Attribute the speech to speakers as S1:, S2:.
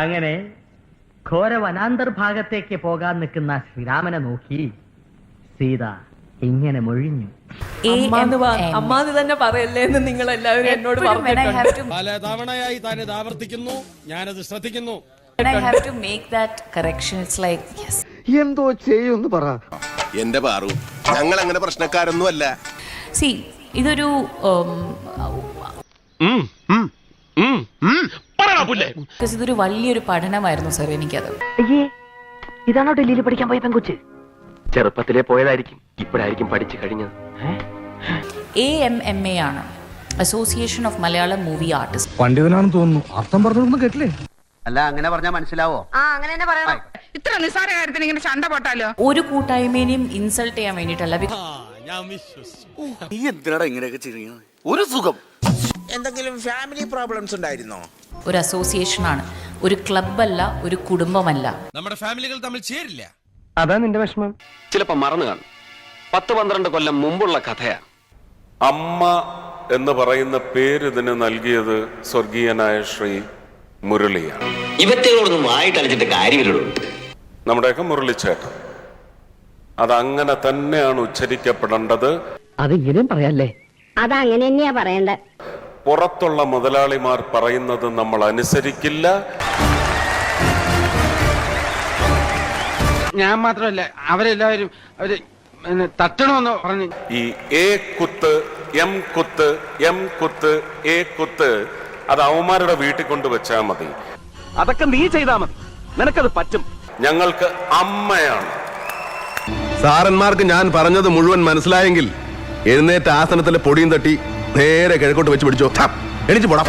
S1: അങ്ങനെ ഘോര വനാന്തർഭാഗത്തേക്ക് പോകാൻ നിൽക്കുന്ന ശ്രീരാമനെ നോക്കി. സീത ഇങ്ങനെ മൊഴിഞ്ഞു.
S2: അമ്മാന്ന്
S3: AMM.
S2: അമ്മാന്ന് തന്നെ പറയല്ലേ എന്ന് നിങ്ങൾ എല്ലാവരും എന്നോട്
S3: എപ്പോഴും when I have
S2: പറഞ്ഞിട്ടുണ്ട്
S3: to
S4: പല തവണയായി താൻ ഇത് ആവർത്തിക്കുന്നു. ഞാനത് ശ്രദ്ധിക്കുന്നു.
S3: When I have to make that correction, it's like yes.
S5: എന്തോ ചെയ്യൊന്ന് പറ.
S6: എന്റെ പാറു ഞങ്ങൾ അങ്ങനെ പ്രശ്നക്കാരൊന്നും അല്ല
S3: See, ഇതൊരു because ഇതൊരു വലിയൊരു പഠനമായിരുന്നു സർ എനിക്കത്.
S1: ഇതാണോ ഡൽഹിയിൽ പഠിക്കാൻ പോയ പെൺകുച്ച്?
S7: ചെറുപ്പത്തിലെ പോയതായിരിക്കും. ഇപ്പോഴായിരിക്കും പഠിച്ചു കഴിഞ്ഞത്.
S3: എ എം എം എ ആണ്. Association of Malayalam movie artist
S5: പണ്ഡിതനാണെന്ന് തോന്നുന്നു. അർത്ഥം പറഞ്ഞൊന്നും കേട്ടില്ലേ?
S8: അല്ല അങ്ങനെ പറഞ്ഞാൽ മനസ്സിലാവോ?
S9: ഇത്ര നിസ്സാര കാര്യത്തിന് ഇങ്ങനെ ചണ്ട പൊട്ടാലോ?
S3: ഒരു കൂട്ടായ്മേനെയും ഇൻസൾട്ട് ചെയ്യാൻ വേണ്ടിട്ടല്ല
S4: ആ ഞാൻ വിശ്വസിച്ചു.
S8: നീ എന്തിനാടാ ഇങ്ങനെയൊക്കെ ചെയ്യുന്നത് ഒരു സുഖം.
S10: എന്തെങ്കിലും ഫാമിലി പ്രോബ്ലംസ് ഉണ്ടായിരുന്നോ?
S3: ഒരു അസോസിയേഷനാണ്. ഒരു ക്ലബല്ല ഒരു കുടുംബമല്ല.
S4: നമ്മുടെ ഫാമിലികൾ തമ്മിൽ ചേരില്ല.
S7: അതാ നിന്റെ വിഷമം. ചിലപ്പോ മറന്നു കാണും. പത്ത് പന്ത്രണ്ട് കൊല്ലം മുമ്പുള്ള കഥയാ.
S11: അമ്മ എന്ന് പറയുന്ന പേര് ഇതിന് നൽകിയത് സ്വർഗീയനായ ശ്രീ മുരളിയാണ്.
S10: ഇവറ്റകളൊന്നും വായിട്ടടിച്ചിട്ട് കാര്യമില്ലല്ലോ
S11: നമ്മുടെയൊക്കെ മുരളിച്ചേട്ടൻ. അതങ്ങനെ തന്നെയാണ് ഉച്ചരിക്കപ്പെടേണ്ടത്.
S1: അതിങ്ങനെയും പറയാല്ലേ?
S9: അതങ്ങനെ തന്നെയാ പറയണ്ടേ.
S11: പുറത്തുള്ള മുതലാളിമാർ പറയുന്നത് നമ്മൾ അനുസരിക്കില്ല.
S5: ഞാൻ മാത്രമല്ല അവരെല്ലാവരും അവർ തട്ടണമെന്ന് പറഞ്ഞു
S11: ഈ എ കുത്ത് എം കുത്ത് എം കുത്ത് എ കുത്ത് അത് അവന്മാരുടെ വീട്ടിൽ കൊണ്ട് വെച്ചാൽ മതി.
S7: അതൊക്കെ നീ ചെയ്താ മതി. നിനക്കത് പറ്റും.
S11: ഞങ്ങൾക്ക് അമ്മയാണ്.
S6: സാറന്മാർക്ക് ഞാൻ പറഞ്ഞത് മുഴുവൻ മനസ്സിലായെങ്കിൽ എഴുന്നേറ്റ് ആസനത്തിലെ പൊടിയും തട്ടി നേരെ കിഴക്കോട്ട് വെച്ച് പിടിച്ചോ. എണീച്ച് പോടാം.